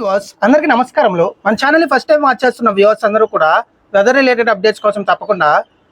Viewers అందరికీ నమస్కారములు. మన ఛానల్ని ఫస్ట్ టైం వాచ్ చేస్తున్న వ్యూవర్స్ అందరూ కూడా వెదర్ రిలేటెడ్ అప్డేట్స్ కోసం తప్పకుండా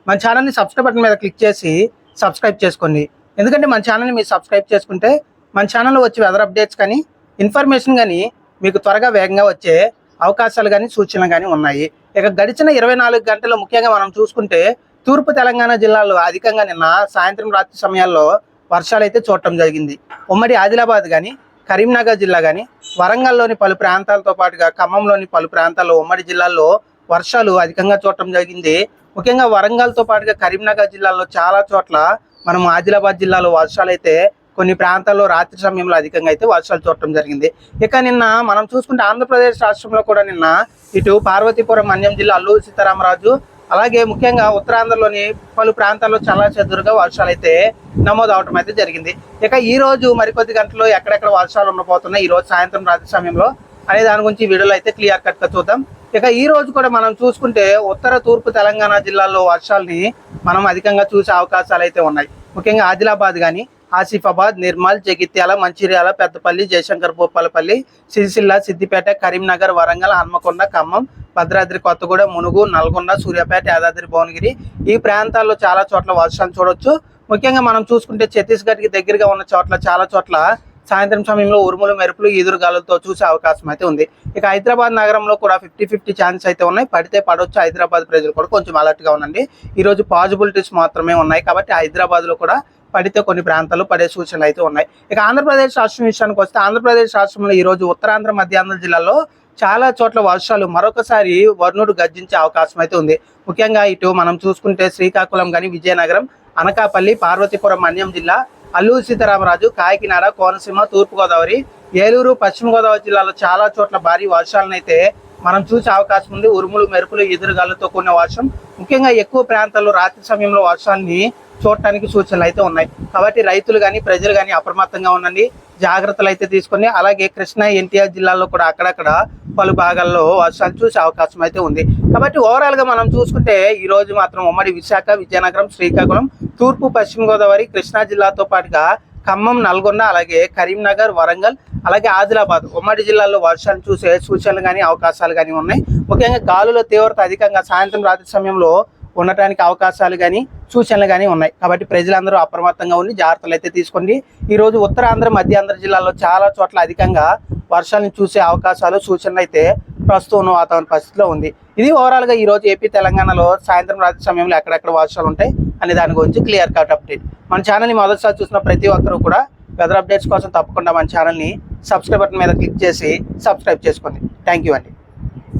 మన ఛానల్ని సబ్స్క్రైబ్ బటన్ మీద క్లిక్ చేసి సబ్స్క్రైబ్ చేసుకోండి. ఎందుకంటే మన ఛానల్ని మీరు సబ్స్క్రైబ్ చేసుకుంటే మన ఛానల్లో వచ్చే వెదర్ అప్డేట్స్ కానీ ఇన్ఫర్మేషన్ కానీ మీకు త్వరగా వేగంగా వచ్చే అవకాశాలు కానీ సూచనలు కానీ ఉన్నాయి. ఇక గడిచిన ఇరవై నాలుగు గంటలు ముఖ్యంగా మనం చూసుకుంటే తూర్పు తెలంగాణ జిల్లాలో అధికంగా నిన్న సాయంత్రం రాత్రి సమయాల్లో వర్షాలు అయితే చూడటం జరిగింది. ఉమ్మడి ఆదిలాబాద్ కానీ కరీంనగర్ జిల్లా కానీ వరంగల్లోని పలు ప్రాంతాలతో పాటుగా ఖమ్మంలోని పలు ప్రాంతాల్లో ఉమ్మడి జిల్లాల్లో వర్షాలు అధికంగా చూడటం జరిగింది. ముఖ్యంగా వరంగల్తో పాటుగా కరీంనగర్ జిల్లాలో చాలా చోట్ల మనం ఆదిలాబాద్ జిల్లాలో వర్షాలు అయితే కొన్ని ప్రాంతాల్లో రాత్రి సమయంలో అధికంగా అయితే వర్షాలు చూడటం జరిగింది. ఇక నిన్న మనం చూసుకుంటే ఆంధ్రప్రదేశ్ రాష్ట్రంలో కూడా నిన్న ఇటు పార్వతీపురం మన్యం జిల్లా అల్లూరు సీతారామరాజు అలాగే ముఖ్యంగా ఉత్తరాంధ్రలోని పలు ప్రాంతాల్లో చాలా చెదురుగా వర్షాలు అయితే నమోదు అవటం అయితే జరిగింది. ఇక ఈ రోజు మరికొద్ది గంటల్లో ఎక్కడెక్కడ వర్షాలు ఉండబోతున్నాయి? ఈ రోజు సాయంత్రం రాత్రి సమయంలో అనే దాని గురించి ఈ వీడియోలో అయితే క్లియర్ కట్గా చూద్దాం. ఇక ఈ రోజు కూడా మనం చూసుకుంటే ఉత్తర తూర్పు తెలంగాణ జిల్లాల్లో వర్షాలని మనం అధికంగా చూసే అవకాశాలు అయితే ఉన్నాయి. ముఖ్యంగా ఆదిలాబాద్ కానీ ఆసిఫాబాద్ నిర్మల్ జగిత్యాల మంచిర్యాల పెద్దపల్లి జయశంకర్ భూపాలపల్లి సిరిసిల్ల సిద్దిపేట కరీంనగర్ వరంగల్ హన్మకొండ ఖమ్మం భద్రాద్రి కొత్తగూడెం మునుగు నల్గొండ సూర్యాపేట యాదాద్రి భువనగిరి. ఈ ప్రాంతాల్లో చాలా చోట్ల వర్షాలు చూడొచ్చు. ముఖ్యంగా మనం చూసుకుంటే ఛత్తీస్గఢ్కి దగ్గరగా ఉన్న చోట్ల చాలా చోట్ల సాయంత్రం సమయంలో ఉరుములు మెరుపులు ఈదురుగాలతో చూసే అవకాశం అయితే ఉంది. ఇక హైదరాబాద్ నగరంలో కూడా ఫిఫ్టీ ఫిఫ్టీ ఛాన్స్ అయితే ఉన్నాయి. పడితే పడవచ్చు హైదరాబాద్ ప్రజలు కూడా కొంచెం అలర్ట్గా ఉండండి. ఈరోజు పాజిబిలిటీస్ మాత్రమే ఉన్నాయి. కాబట్టి హైదరాబాద్లో కూడా పడితే కొన్ని ప్రాంతాల్లో పడే సూచనలు అయితే ఉన్నాయి. ఇక ఆంధ్రప్రదేశ్ రాష్ట్రం విషయానికి వస్తే ఆంధ్రప్రదేశ్ రాష్ట్రంలో ఈ రోజు ఉత్తరాంధ్ర మధ్యాంధ్ర జిల్లాలో చాలా చోట్ల వర్షాలు మరొకసారి వర్ణుడు గర్జించే అవకాశం అయితే ఉంది. ముఖ్యంగా ఇటు మనం చూసుకుంటే శ్రీకాకుళం కానీ విజయనగరం అనకాపల్లి పార్వతీపురం మన్యం జిల్లా అల్లూరు సీతారామరాజు కాకినాడ కోనసీమ తూర్పుగోదావరి ఏలూరు పశ్చిమ గోదావరి జిల్లాలో చాలా చోట్ల భారీ వర్షాలనైతే మనం చూసే అవకాశం ఉంది. ఉరుములు మెరుపులు ఎదురుగాలతో కూడిన వర్షం ముఖ్యంగా ఎక్కువ ప్రాంతాల్లో రాత్రి సమయంలో వర్షాన్ని చూడటానికి సూచనలు అయితే ఉన్నాయి. కాబట్టి రైతులు కానీ ప్రజలు కానీ అప్రమత్తంగా ఉండండి. జాగ్రత్తలు అయితే తీసుకొని అలాగే కృష్ణా ఎన్టీఆర్ జిల్లాలో కూడా అక్కడక్కడ పలు భాగాల్లో వర్షాలు చూసే అవకాశం అయితే ఉంది. కాబట్టి ఓవరాల్గా మనం చూసుకుంటే ఈ రోజు మాత్రం ఉమ్మడి విశాఖ విజయనగరం శ్రీకాకుళం తూర్పు పశ్చిమ గోదావరి కృష్ణా జిల్లాతో పాటుగా ఖమ్మం నల్గొండ అలాగే కరీంనగర్ వరంగల్ అలాగే ఆదిలాబాద్. ఉమ్మడి జిల్లాలో వర్షాలు చూసే సూచనలు కానీ అవకాశాలు కానీ ఉన్నాయి. ముఖ్యంగా గాలుల తీవ్రత అధికంగా సాయంత్రం రాత్రి సమయంలో ఉండటానికి అవకాశాలు కానీ సూచనలు కానీ ఉన్నాయి. కాబట్టి ప్రజలందరూ అప్రమత్తంగా ఉండి జాగ్రత్తలు అయితే తీసుకోండి. ఈరోజు ఉత్తరాంధ్ర మధ్యాంధ్ర జిల్లాలో చాలా చోట్ల అధికంగా వర్షాలను చూసే అవకాశాలు సూచనలు అయితే ప్రస్తుతం ఉన్న వాతావరణ పరిస్థితిలో ఉంది. ఇది ఓవరాల్గా ఈరోజు ఏపీ తెలంగాణలో సాయంత్రం రాత్రి సమయంలో ఎక్కడెక్కడ వర్షాలు ఉంటాయి? అనే దాని గురించి క్లియర్ కట్ అప్డేట్. మన ఛానల్ని మొదటిసారి చూసిన ప్రతి ఒక్కరూ కూడా వెదర్ అప్డేట్స్ కోసం తప్పకుండా మన ఛానల్ని సబ్స్క్రైబ్ బటన్ మీద క్లిక్ చేసి సబ్స్క్రైబ్ చేసుకోండి. థ్యాంక్ యూ అండి.